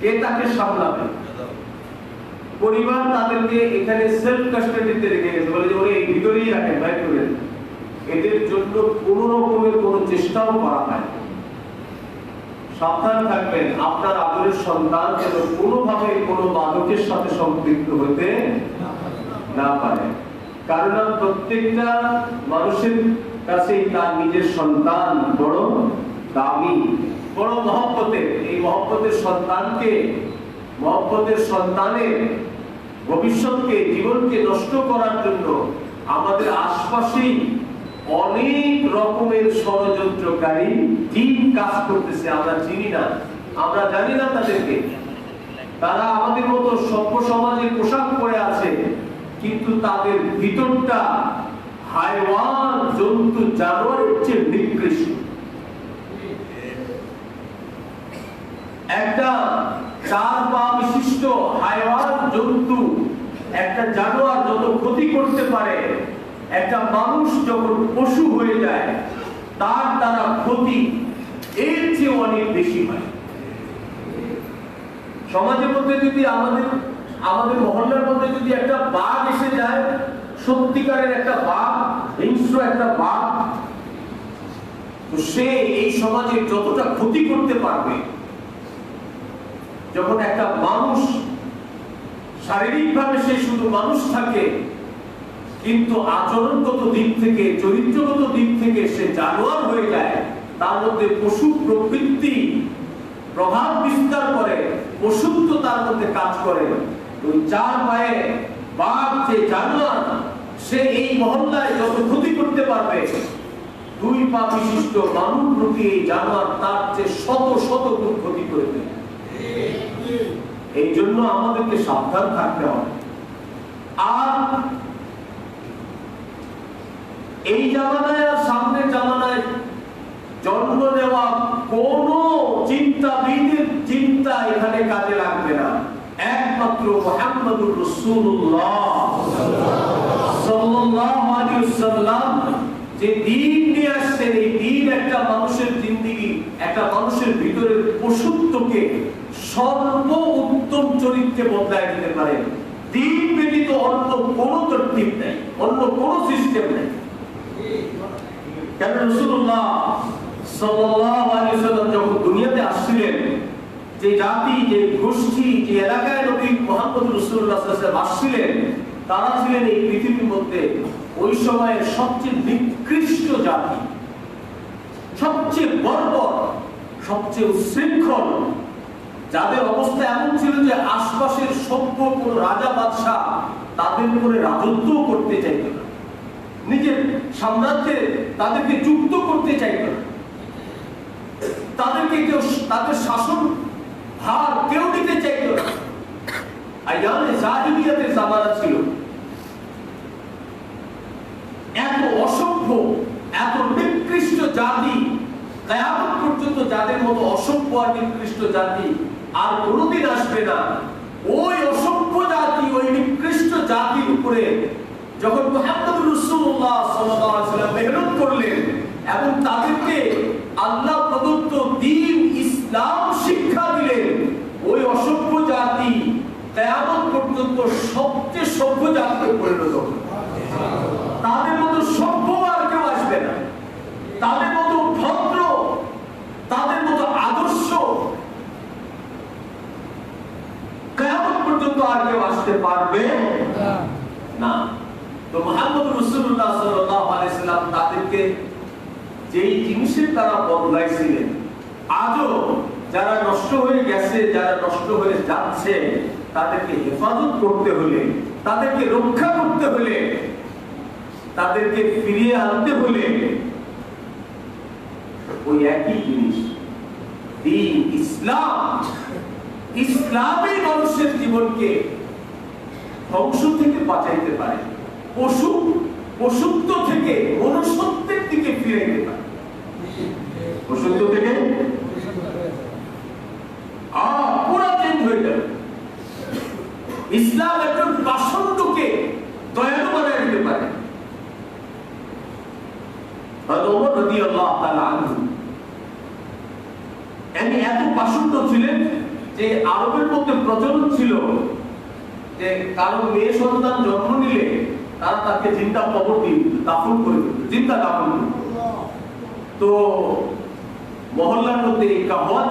কে তাকে সামলাবে? পরিবার তাদেরকে এখানে সেলফ কাস্টাডিতে রেখে গেছে। বলে যে, ওরে, এই ভিতরেই করে এদের জন্য কোন রকমের চেষ্টাও করা হয় সাবধান থাকবেন, আপনার আদরের সন্তান যেন কোনোভাবে কোনো মাদকের সাথে সম্পৃক্ত হতে না পারে। কারণ প্রত্যেকটা মানুষের কাছেই তার নিজের সন্তান বড় দামি। বড় মহব্বতের এই মহব্বতের সন্তানকে, মহব্বতের সন্তানের ভবিষ্যৎকে, জীবনকে নষ্ট করার জন্য আমাদের আশপাশেই অনেক রকমের ষড়যন্ত্রকারী টিম কাজ করতেছে, আমরা চিনি না। আমরা জানি না তাদেরকে। তারা আমাদের মতো সভ্য সমাজে পোশাক পরে আছে, কিন্তু তাদের ভিতরটা হাইওয়ান জন্তু জানোয়ারের চেয়ে নিকৃষ্ট। একটা চার পা বিশিষ্ট হাইওয়ান জন্তু, একটা জানোয়ার যত ক্ষতি করতে পারে, একটা মানুষ যখন পশু হয়ে যায়, তার দ্বারা ক্ষতি এর চেয়ে অনেক বেশি হয়। সমাজের মধ্যে যদি আমাদের আমাদের মহল্লার মধ্যে যদি একটা বাঘ এসে যায়, সত্যিকারের একটা বাঘ, হিংস্র একটা বাঘ, তো সে এই সমাজের যতটা ক্ষতি করতে পারবে যখন একটা মানুষ শারীরিকভাবে সে শুধু মানুষ থাকে, কিন্তু আচরণগত দিক থেকে, চরিত্রগত দিক থেকে সে জানোয়ার হয়ে যায়, তার মধ্যে পশু প্রবৃত্তি প্রভাব বিস্তার করে, পশুত্ব তার মধ্যে কাজ করে। ওই চার পায়ে বাঘ যে জানোয়ার, সে এই মহল্লায় যত ক্ষতি করতে পারবে, দুই পা বিশিষ্ট মানুষ রূপী এই জানোয়ার তার যে শত শত গুণ ক্ষতি করে দেবে এই জন্য আমাদেরকে সাবধান থাকতে হবে। আর এই জামানায় আর সামনের জামানায় জন্ম নেওয়া কোন চিন্তাবিদের চিন্তা এখানে কাজে লাগবে না। একমাত্র মোহাম্মদুর রসুল্লাহ যে দিন নিয়ে আসছেন, এই দিন একটা মানুষের জিন্দিগি, একটা মানুষের ভিতরের পশুত্বকে সর্ব উত্তম চরিত্রে বদলায় দিতে পারে। দিন ব্যতীত অন্য কোন তরতিব নেই, অন্য কোন সিস্টেম নেই। কেন রসুল্লাহ সাল্লাল্লাহু আলাইহি ওয়াসাল্লাম যখন দুনিয়াতে আসছিলেন, যে জাতি, যে গোষ্ঠী, যে এলাকায় নবী মোহাম্মদ রসুল্লাহ ওয়াসাল্লাম আসছিলেন, তারা ছিলেন এই পৃথিবীর মধ্যে ওই সময়ের সবচেয়ে নিকৃষ্ট জাতি, সবচেয়ে বর্বর, সবচেয়ে উশৃঙ্খল যাদের অবস্থা এমন ছিল যে আশপাশের সভ্য কোন রাজা বাদশাহ তাদের উপরে রাজত্ব করতে চাইত না। নিজের সাম্রাজ্যে তাদেরকে যুক্ত করতে চাইত না। তাদেরকে কেউ তাদের শাসন ভার কেউ নিতে চাইত না। ছিল। এত অসভ্য, এত নিকৃষ্ট জাতি পর্যন্ত যাদের মতো অসভ্য আর নিকৃষ্ট জাতি আর কোনোদিন আসবে না। ওই অসভ্য জাতি, ওই নিকৃষ্ট জাতির উপরে যখন মেহনত করলেন এবং তাদেরকে আল্লাহ প্রদত্ত দিন ইসলাম শিক্ষা দিলেন, ওই অসভ্য জাতি তেমন পর্যন্ত সবচেয়ে সভ্য জাতিতে পরিণত হলো তাদের মতো সভ্য আর কেউ আসবে না তাদের মতো ভদ্র তাদের মতো আদর্শ কেমন কেউ আসতে পারবে না। তো মোহাম্মদ রসুল্লাহ সাল্লাল্লাহু আলাইহি তাদেরকে যেই জিনিসের তারা বদলাইছিলেন, আজও যারা নষ্ট হয়ে গেছে, যারা নষ্ট হয়ে যাচ্ছে, তাদেরকে হেফাজত করতে হলে, তাদেরকে রক্ষা করতে হলে, তাদেরকে ফিরিয়ে আনতে হলে ওই একই জিনিস, দিন, ইসলাম। ইসলামই মানুষের জীবনকে ধ্বংস থেকে বাঁচাইতে পারে। পশু, পশুত্ব থেকে মনুষ্যত্বের দিকে ফিরাইতে পারে। পশুত্ব থেকে? হয়ে যাবে ইসলাম একজন পাষণ্ডকে দয়ালু বানায় দিতে পারে। এত পাষণ্ড ছিলেন যে আরবের মধ্যে প্রচলন ছিল যে কারও মেয়ে সন্তান জন্ম নিলে তারা তাকে জিন্দা কবর দিয়ে দাফন করে দিত, জিন্দা দাফন তো মহল্লার মধ্যে এই কাহওয়াত